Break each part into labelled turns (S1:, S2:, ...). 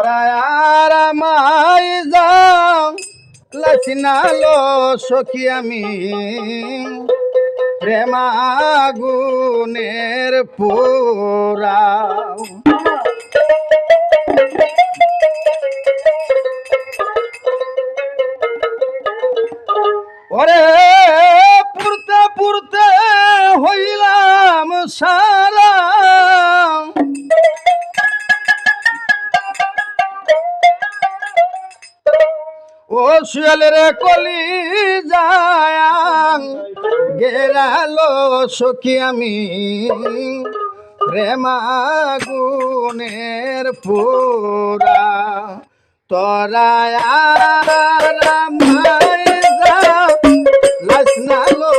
S1: তোরা আর আমায় যাও লাচিনালো সখী আমি। প্রেমাগুনের পোরা ও শিয়াল রে কলি যায় গেরালো সখী আমি। রেমা গুণের পুরা, তরায়া লাসনালো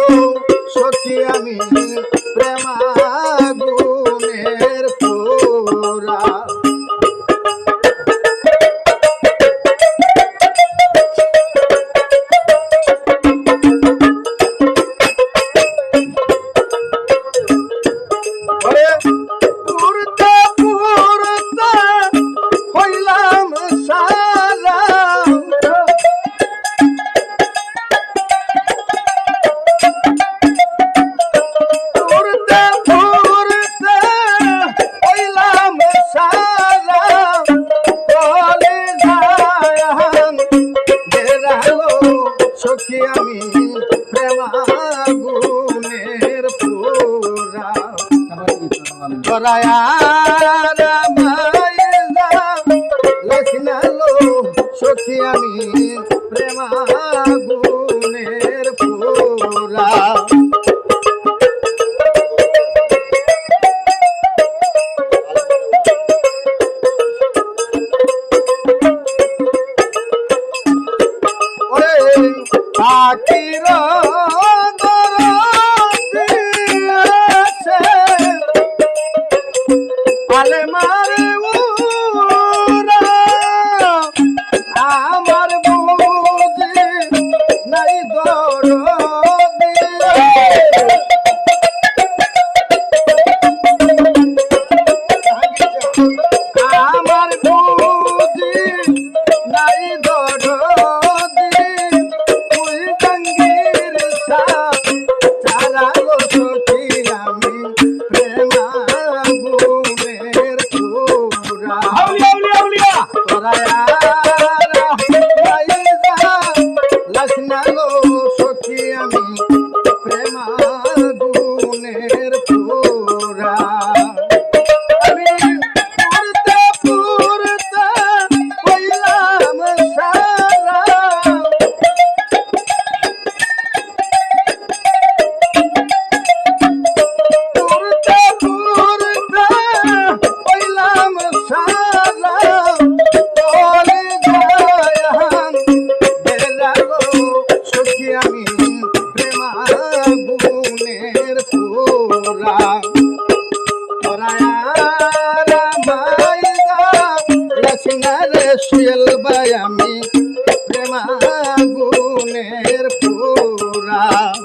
S1: সখী আমি, প্রেমা গুণের পুরা। ধরায়ার মায়ের দাম লেখিনালো সখী আমি প্রেমা ground.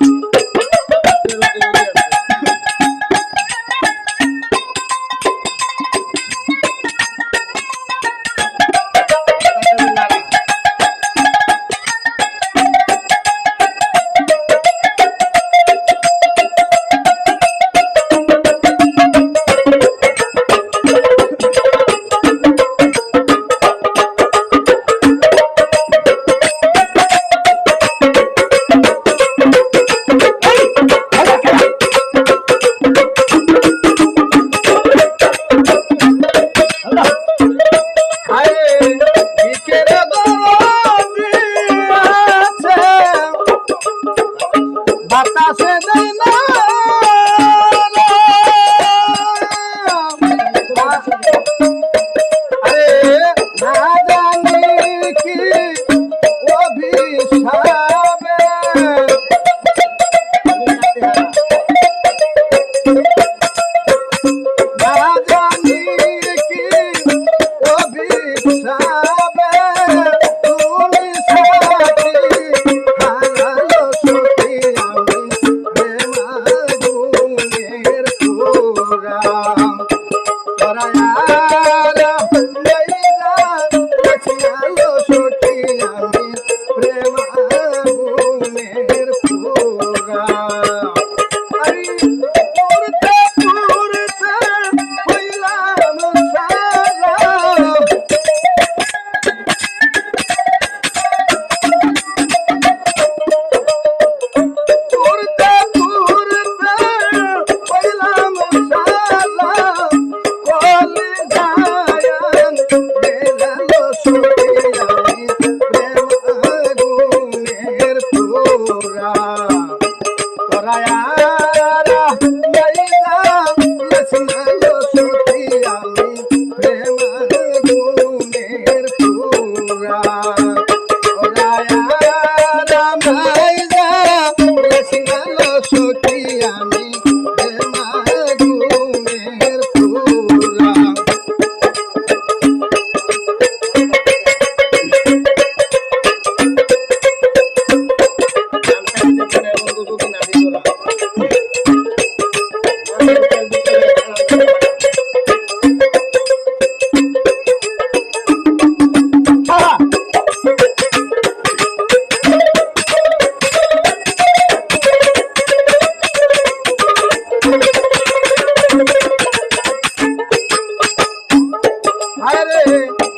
S1: আরে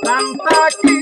S1: কান্তা কি